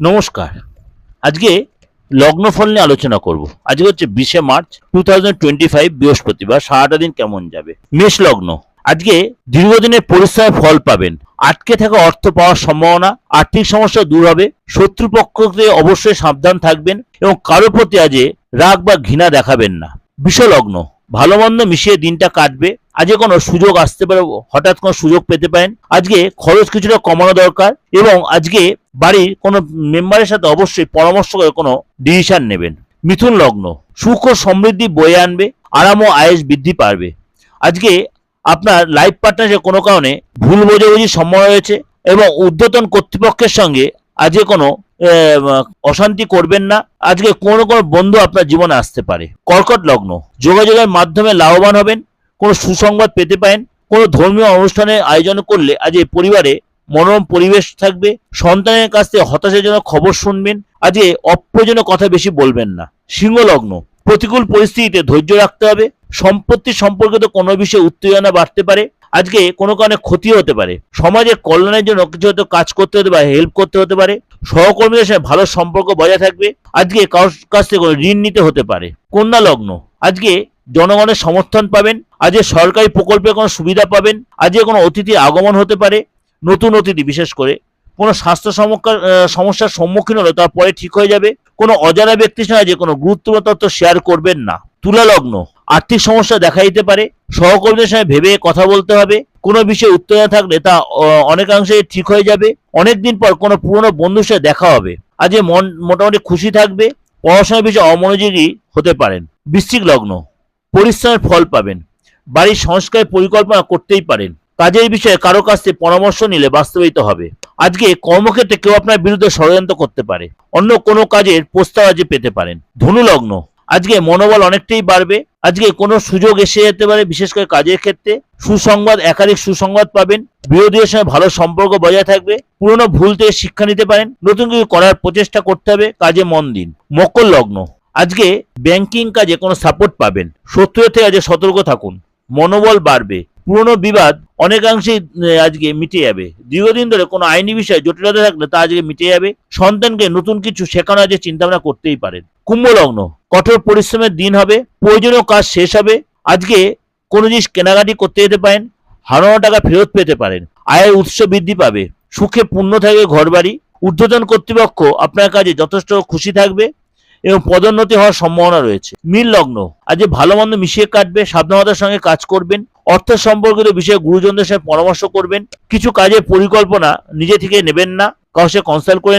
নমস্কার। আজকে লগ্নফল নিয়ে আলোচনা করব। আজকে হচ্ছে বিশে March two thousand twenty five বৃহস্পতিবার, সারাটা দিন কেমন যাবে? মেষ লগ্ন। আজকে দীর্ঘদিনের পরিশ্রমের ফল পাবেন। আটকে থাকা অর্থ পাওয়ার সম্ভাবনা, আর্থিক সমস্যা দূর হবে শত্রুপক্ষ অবশ্যই সাবধান থাকবেন এবং কারোর প্রতি আজকে রাগ বা ঘৃণা দেখাবেন না। বিষলগ্ন। ভালো মন্দ মিশিয়ে দিনটা কাটবে। আজকে কোনো সুযোগ আসতে পারে, হঠাৎ কোনো সুযোগ পেতে পারেন। আজকে খরচ কিছুটা কমানো দরকার এবং আজকে বাড়ির কোনো মেম্বারের সাথে অবশ্যই পরামর্শ করে কোনো ডিসিশন নেবেন। মিথুন লগ্ন, সুখ ও সমৃদ্ধি বয়ে আনবে, আরাম ও আয়েস বৃদ্ধি পারবে আজকে আপনার লাইফ পার্টনারের কোনো কারণে ভুল বোঝাবুঝির সম্ভাবনা রয়েছে এবং ঊর্ধ্বতন কর্তৃপক্ষের সঙ্গে আজকে কোনো অশান্তি করবেন না। আজকে কোনো কোনো বন্ধু আপনার জীবনে আসতে পারে। কর্কট লগ্ন। যোগাযোগের মাধ্যমে লাভবান হবেন, কোনো সুসংবাদ পেতে পারেন, কোনো ধর্মীয় অনুষ্ঠানের আয়োজন করলে আজ এই পরিবারে মনোরম পরিবেশ থাকবে, সন্তানের কাছ থেকে হতাশাজনক খবর শুনবেন, আজকে অপ্রয়োজনীয় কথা বেশি বলবেন না। সিংহ লগ্ন। প্রতিকূল পরিস্থিতিতে ধৈর্য রাখতে হবে, সম্পত্তি সম্পর্কিত কোনো বিষয়ে উত্তেজনা বাড়তে পারে আজকে কোনো কারণে ক্ষতি হতে পারে। সমাজের কল্যাণের জন্য কিছু হয়তো কাজ করতে হতে পারে হেল্প করতে হতে পারে। সহকর্মীদের সাথে ভালো সম্পর্ক বজায় থাকবে। আজকে কারোর কাছ থেকে ঋণ নিতে হতে পারে। কন্যা লগ্ন আজকে জনগণের সমর্থন পাবেন। আজকে সরকারি প্রকল্পে কোনো সুবিধা পাবেন। আজকে কোনো অতিথি আগমন হতে পারে। নতুন অতিথি বিশেষ করে। কোনো স্বাস্থ্য সমস্যার সমস্যার সম্মুখীন হলে তারপরে ঠিক হয়ে যাবে। কোনো অজানা ব্যক্তির সঙ্গে যে কোনো গুরুত্বপূর্ণ তথ্য শেয়ার করবেন না। তুলা লগ্ন আর্থিক সমস্যা দেখা দিতে পারে। সহকর্মীদের সঙ্গে ভেবে কথা বলতে হবে। কোনো বিষয়ে উত্তেজনা থাকলে তা অনেকাংশে ঠিক হয়ে যাবে। অনেকদিন পর কোনো পুরনো বন্ধুর সাথে দেখা হবে। আজকে মন, মোটামুটি খুশি থাকবে। পড়াশোনার বিষয়ে অমনোযোগী হতে পারেন। বৃশ্চিক লগ্ন পরিশ্রমের ফল পাবেন। বাড়ির সংস্কারের পরিকল্পনা করতেই পারেন। কাজের বিষয়ে কারও কাছ থেকে পরামর্শ নিলে বাস্তবায়িত হবে। আজকে কর্মক্ষেত্রে কেউ আপনার বিরুদ্ধে ষড়যন্ত্র করতে পারে। অন্য কোনো কাজের প্রস্তাব আজ পেতে পারেন। ধনু লগ্ন আজকে মনোবল অনেকটাই বাড়বে। আজকে কোনো সুযোগ এসে যেতে পারে বিশেষ করে কাজের ক্ষেত্রে। সুসংবাদ, একাধিক সুসংবাদ পাবেন। বিরোধীদের সঙ্গে ভালো সম্পর্ক বজায় থাকবে। পুরনো ভুল থেকে শিক্ষা নিতে পারেন। নতুন কিছু করার প্রচেষ্টা করতে হবে। কাজে মন দিন। মকর লগ্ন আজকে ব্যাংকিং কাজে কোনো সাপোর্ট পাবেন। শত্রুদের থেকে আজকে সতর্ক থাকুন। মনোবল বাড়বে। পুরনো বিবাদ অনেকাংশেই আজকে মিটে যাবে। দীর্ঘদিন ধরে কোনো আইনি বিষয়ে জটিলতা থাকলে তা আজকে মিটে যাবে। সন্তানকে নতুন কিছু শেখানো আজকে চিন্তা ভাবনা করতেই পারেন। কুম্ভ লগ্ন কঠোর পরিশ্রমের দিন হবে, প্রয়োজনীয় কাজ শেষ হবে। আজকে কোনো জিনিস কেনাকাটি করতে যেতে পারেন, হারানো টাকা ফেরত পেতে পারেন। আয়ের উৎস বৃদ্ধি পাবে, সুখে পূর্ণ থাকবে ঘরবাড়ি। ঊর্ধ্বতন কর্তৃপক্ষ আপনার কাজে যথেষ্ট খুশি থাকবে এবং পদোন্নতি হওয়ার সম্ভাবনা রয়েছে। মিল লগ্ন আজ ভালো মন্দ মিশিয়ে কাটবে, সাবধানতার সঙ্গে কাজ করবেন। অর্থ সম্পর্কিত বিষয়ে গুরুজনদের সাথে পরামর্শ করবেন কিছু কাজের পরিকল্পনা নিজে থেকে নেবেন না, কাউকে কনসাল্ট করে।